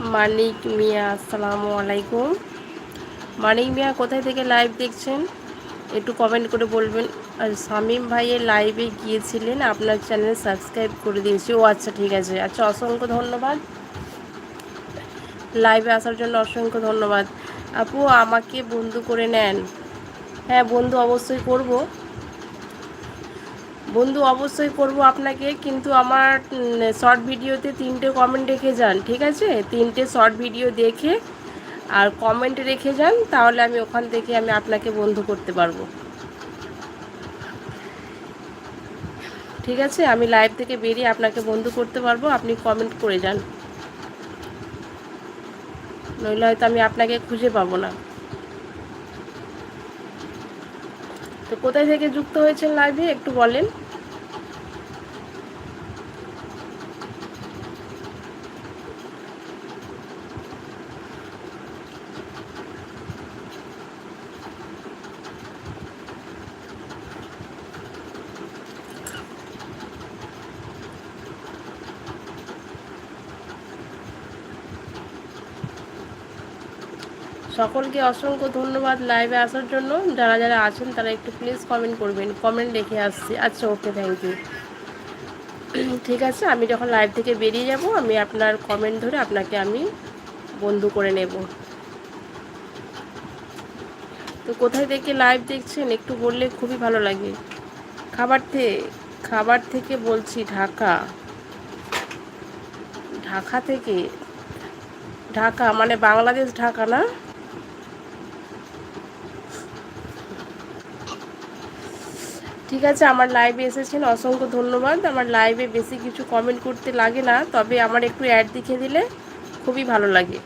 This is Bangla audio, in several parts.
মানিক মিয়া, আসসালামু আলাইকুম। মানিক মিয়া, কোথায় থেকে লাইভ দেখছেন? একটু কমেন্ট করে বলবেন। আর শামীম ভাইয়ের লাইভে গিয়েছিলেন, আপনার চ্যানেল সাবস্ক্রাইব করে দিয়েছি। ও আচ্ছা ঠিক আছে। আচ্ছা অসংখ্য ধন্যবাদ। লাইভে আসার জন্য অসংখ্য ধন্যবাদ। আপু, আমাকে বন্ধু করে নেন। হ্যাঁ বন্ধু অবশ্যই করব। বন্ধু অবশ্যই করব আপনাকে, কিন্তু আমার শর্ট ভিডিওতে তিনটে কমেন্ট রেখে যান, ঠিক আছে? তিনটে শর্ট ভিডিও দেখে আর কমেন্ট রেখে যান, তাহলে আমি ওখান থেকে আমি আপনাকে বন্ধু করতে পারব। ঠিক আছে? আমি লাইভ থেকে বেরিয়ে আপনাকে বন্ধু করতে পারব, আপনি কমেন্ট করে যান। নইলে হয়তো আমি আপনাকে খুঁজে পাবো না। তো কোথায় থেকে যুক্ত হয়েছেন লাইভে একটু বলেন। সকলকে অসংখ্য ধন্যবাদ লাইভে আসার জন্য। যারা যারা আছেন, তারা একটু প্লিজ কমেন্ট করবেন। কমেন্ট রেখে আসছি। আচ্ছা ওকে থ্যাংক ইউ ঠিক আছে, আমি যখন লাইভ থেকে বেরিয়ে যাব, আমি আপনার কমেন্ট ধরে আপনাকে আমি বন্ধু করে নেব। তো কোথায় থেকে লাইভ দেখছেন, একটু বললে খুবই ভালো লাগে। খাবার থেকে খাবার থেকে বলছি ঢাকা। ঢাকা থেকে, ঢাকা মানে বাংলাদেশ ঢাকা না? ঠিক আছে, আমার লাইভে এসেছেন, অসংখ্য ধন্যবাদ। আমার লাইভে বেশি কিছু কমেন্ট করতে লাগে না, তবে আমার একটু অ্যাড দেখে দিলে খুবই ভালো লাগে।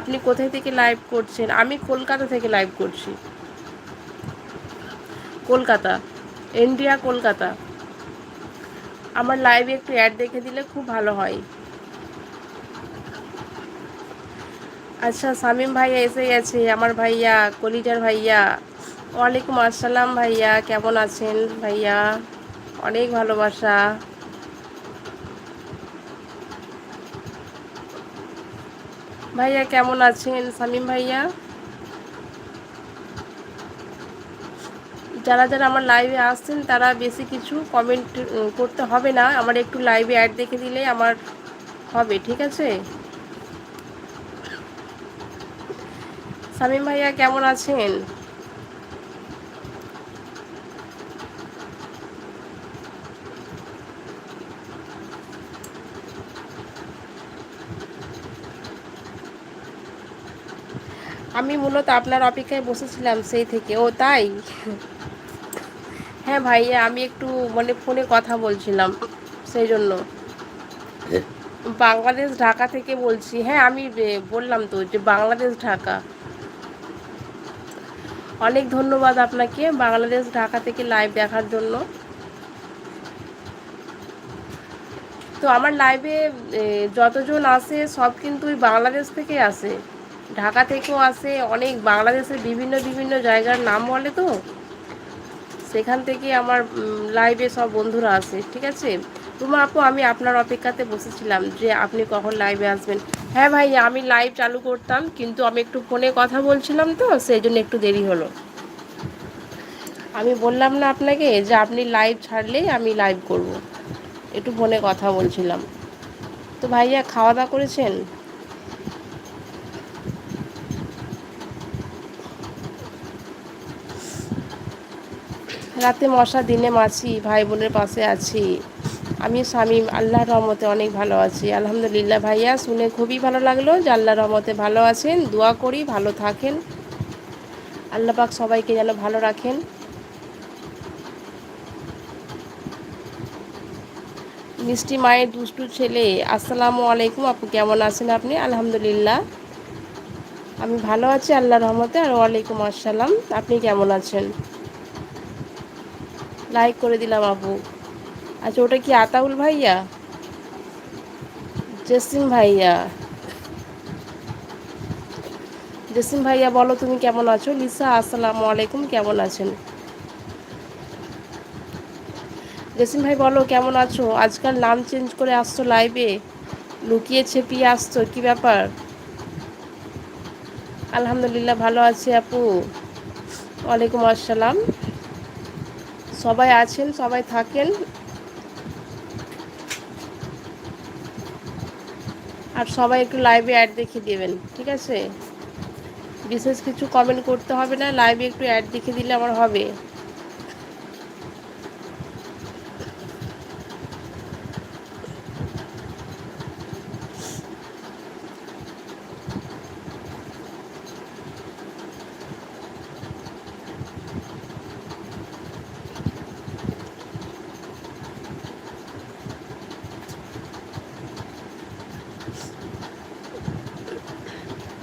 আপনি কোথায় থেকে লাইভ করছেন? আমি কলকাতা থেকে লাইভ করছি। কলকাতা ইন্ডিয়া কলকাতা। আমার লাইভে একটু অ্যাড দেখে দিলে খুব ভালো হয়। আচ্ছা শামীম ভাইয়া এসে গেছে, আমার ভাইয়া, কলিজার ভাইয়া। ওয়ালাইকুম আসসালাম ভাইয়া, কেমন আছেন ভাইয়া? অনেক ভালোবাসা। ভাইয়া, কেমন আছেন শামীম ভাইয়া? যারা যারা আমার লাইভে আসছেন, তারা বেশি কিছু কমেন্ট করতে হবে না। আমার একটু লাইভে অ্যাড দেখে দিলে আমার হবে, ঠিক আছে? শামীম ভাইয়া, কেমন আছেন? আমি মূলত আপনার অপেক্ষায় বসেছিলাম সেই থেকে। ও তাই? হ্যাঁ ভাইয়া আমি একটু মানে ফোনে কথা বলছিলাম সেই জন্য। বাংলাদেশ ঢাকা থেকে বলছি। হ্যাঁ আমি বললাম তো যে বাংলাদেশ ঢাকা। অনেক ধন্যবাদ আপনাকে বাংলাদেশ ঢাকা থেকে লাইভ দেখার জন্য। তো আমার লাইভে যতজন আসে সব কিন্তু ওই বাংলাদেশ থেকে আসে ঢাকা থেকেও আসে, অনেক বাংলাদেশের বিভিন্ন বিভিন্ন জায়গার নাম বলে তো। সেখান থেকে আমার লাইভে সব বন্ধুরা আসে, ঠিক আছে? রুমা আপু, আমি আপনার অপেক্ষাতে বসেছিলাম যে আপনি কখন লাইভে আসবেন। হ্যাঁ ভাই, আমি লাইভ চালু করতাম, কিন্তু আমি একটু ফোনে কথা বলছিলাম তো সেই জন্য একটু দেরি হলো। আমি বললাম না আপনাকে যে আপনি লাইভ ছাড়লেই আমি লাইভ করব। একটু ফোনে কথা বলছিলাম। তো ভাইয়া খাওয়া দাওয়া করেছেন? রাতে মশা দিনে মাছি ভাই বোনের পাশে আছি। আমি স্বামী, আল্লাহর রহমতে অনেক ভালো আছি। আলহামদুলিল্লাহ ভাইয়া, শুনে খুবই ভালো লাগল যে আল্লাহর রহমতে ভালো আছেন। দোয়া করি, ভালো থাকেন। আল্লাহ পাক সবাইকে যেন ভালো রাখেন। মিষ্টি মায়ের দুষ্টু ছেলে, আসসালামু আলাইকুম, আপু কেমন আছেন আপনি? আলহামদুলিল্লাহ। আমি ভালো আছি আল্লাহ রহমতে, আর ওয়ালাইকুম আসসালাম। আপনি কেমন আছেন? লাইক করে দিলাম আপু আচ্ছা ওটা কি আতাউল ভাইয়া? জসিম ভাইয়া। জসিম ভাইয়া, বলো তুমি কেমন আছো? লিসা, আসসালামু আলাইকুম, কেমন আছেন? জসিম ভাই, বলো কেমন আছো? আজকাল নাম চেঞ্জ করে আসছো লাইভে লুকিয়ে ছেপিয়ে আসছো, কি ব্যাপার? আলহামদুলিল্লাহ, ভালো আছি আপু। ওয়ালাইকুম আসসালাম। সবাই আছেন, সবাই থাকেন। আর সবাই একটু লাইভে অ্যাড দেখিয়ে দেবেন, ঠিক আছে? বিশেষ কিছু কমেন্ট করতে হবে না লাইভে একটু অ্যাড দেখিয়ে দিলে আমার হবে।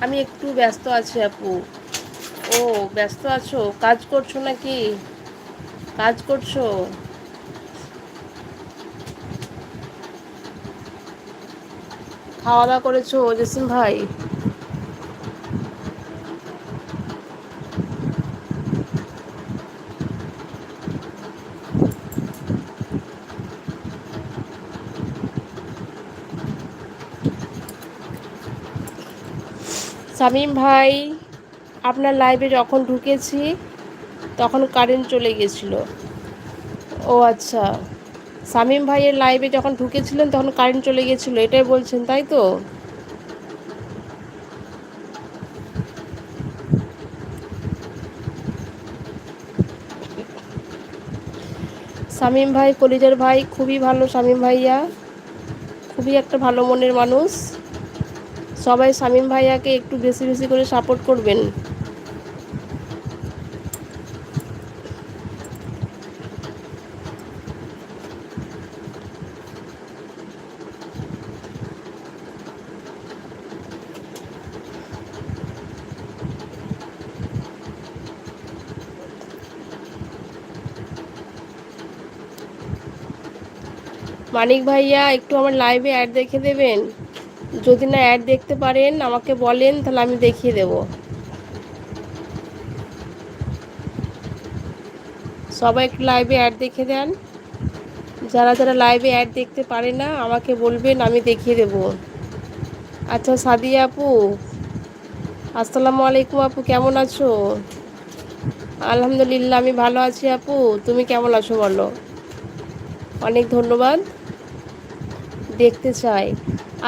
আমি একটু ব্যস্ত আছি, আপু। ও, ব্যস্ত আছো? কাজ করছ নাকি? কাজ করছ? খাওয়া দাওয়া করেছ, জসিম ভাই? সামিম ভাই, আপনার লাইভে যখন ঢুকেছি, তখন কারেন্ট চলে গেছিল। ও আচ্ছা। সামিম ভাইয়ের লাইভে যখন ঢুকেছিলেন, তখন কারেন্ট চলে গেছিল। এটাই বলছেন, তাই তো? শামীম ভাই কলিজার ভাই, খুবই ভালো শামীম ভাইয়া। খুবই একটা ভালো মনের মানুষ। সবাই শামীম ভাইয়াকে একটু বেশি বেশি করে সাপোর্ট করবেন। মানিক ভাইয়া, একটু আমার লাইভে অ্যাড দেখে দেবেন? যদি না অ্যাড দেখতে পারেন, আমাকে বলেন, তাহলে আমি দেখিয়ে দেব। সবাই একটু লাইভে অ্যাড দেখে দেন। যারা যারা লাইভে অ্যাড দেখতে পারে না, আমাকে বলবেন, আমি দেখিয়ে দেব। আচ্ছা সাদিয়া আপু। আসসালামু আলাইকুম আপু, কেমন আছো? আলহামদুলিল্লাহ, আমি ভালো আছি আপু। তুমি কেমন আছো বলো? অনেক ধন্যবাদ। দেখতে চাই।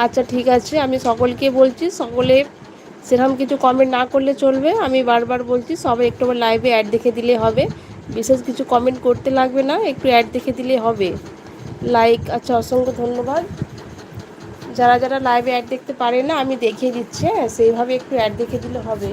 আচ্ছা ঠিক আছে, আমি সকলকে বলছি, সকলে সেরকম কিছু কমেন্ট না করলে চলবে। আমি বারবার বলছি, সবাই একটু আমার লাইভে অ্যাড দেখে দিলে হবে। বিশেষ কিছু কমেন্ট করতে লাগবে না, একটু অ্যাড দেখে দিলে হবে। লাইক আচ্ছা অসংখ্য ধন্যবাদ। যারা যারা লাইভে অ্যাড দেখতে পারে না, আমি দেখিয়ে দিচ্ছি হ্যাঁ সেইভাবে একটু অ্যাড দেখে দিলে হবে।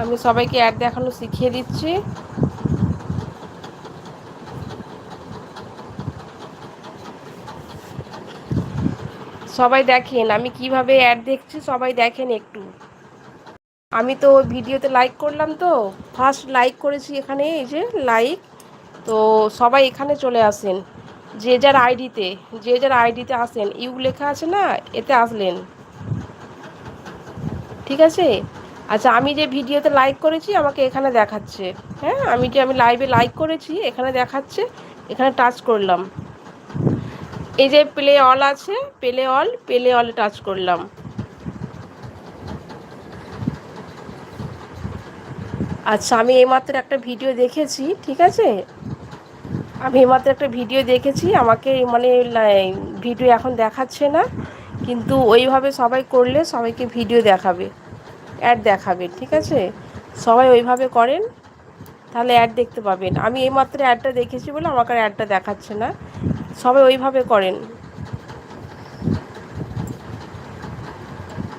আমি সবাইকে অ্যাড দেখানো শিখিয়ে দিচ্ছি। সবাই দেখেন, আমি কীভাবে অ্যাড দেখছি সবাই দেখেন একটু। আমি তো ভিডিওতে লাইক করলাম তো ফার্স্ট লাইক করেছি এখানে, এই যে লাইক তো সবাই এখানে চলে আসেন, যে যার আইডিতে যে যার আইডিতে আসেন, ইউ লেখা আছে না, এতে আসলেন। ঠিক আছে? আচ্ছা আমি যে ভিডিওতে লাইক করেছি, আমাকে এখানে দেখাচ্ছে। হ্যাঁ আমি যে আমি লাইভে লাইক করেছি, এখানে দেখাচ্ছে, এখানে টাচ করলাম। এই যে প্লে অল আছে প্লে অল প্লে অলে টাচ করলাম। আচ্ছা আমি এইমাত্র একটা ভিডিও দেখেছি, ঠিক আছে? আমি এইমাত্র একটা ভিডিও দেখেছি, আমাকে মানে ভিডিও এখন দেখাচ্ছে না, কিন্তু ওইভাবে সবাই করলে সবাইকে ভিডিও দেখাবে। অ্যাড দেখাবে ঠিক আছে? সবাই ওইভাবে করেন, তাহলে অ্যাড দেখতে পাবেন। আমি এইমাত্র অ্যাডটা দেখেছি বলে আমাকে অ্যাডটা দেখাচ্ছে না। সবাই ওইভাবে করেন।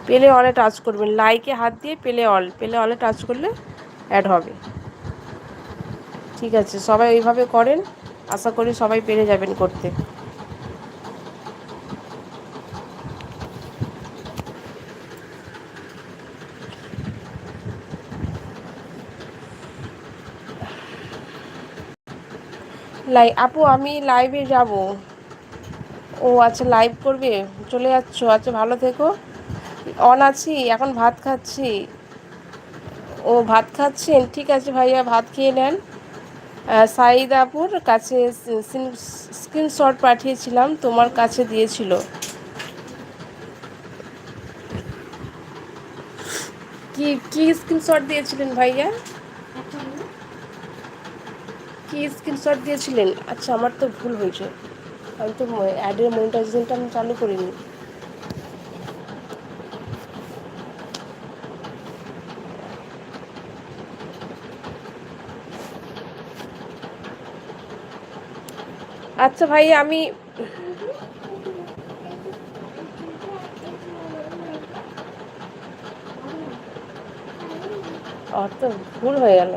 পেলে অলে টাচ করবেন। লাইকে হাত দিয়ে পেলে অল পেলে অলে টাচ করলে অ্যাড হবে। ঠিক আছে, সবাই ওইভাবে করেন। আশা করি সবাই পেরে যাবেন করতে। লাই আপু, আমি লাইভে যাব। ও আচ্ছা লাইভ করবে? চলে যাচ্ছ? আচ্ছা ভালো থেকো। অন আছি, এখন ভাত খাচ্ছি। ও ভাত খাচ্ছেন? ঠিক আছে ভাইয়া, ভাত খেয়ে নেন। সাইদাপুর কাছে স্ক্রিনশট পাঠিয়েছিলাম, তোমার কাছে দিয়েছিল। কি কি স্ক্রিনশট দিয়েছিলেন ভাইয়া? কি স্ক্রিনশট দিয়েছিলেন? আচ্ছা আমার তো ভুল হয়েছে। আমি তো অ্যাডের মনিটাইজেশনটা আমি চালু করিনি। আচ্ছা ভাই, আমি অত ভুল হয়ে গেল।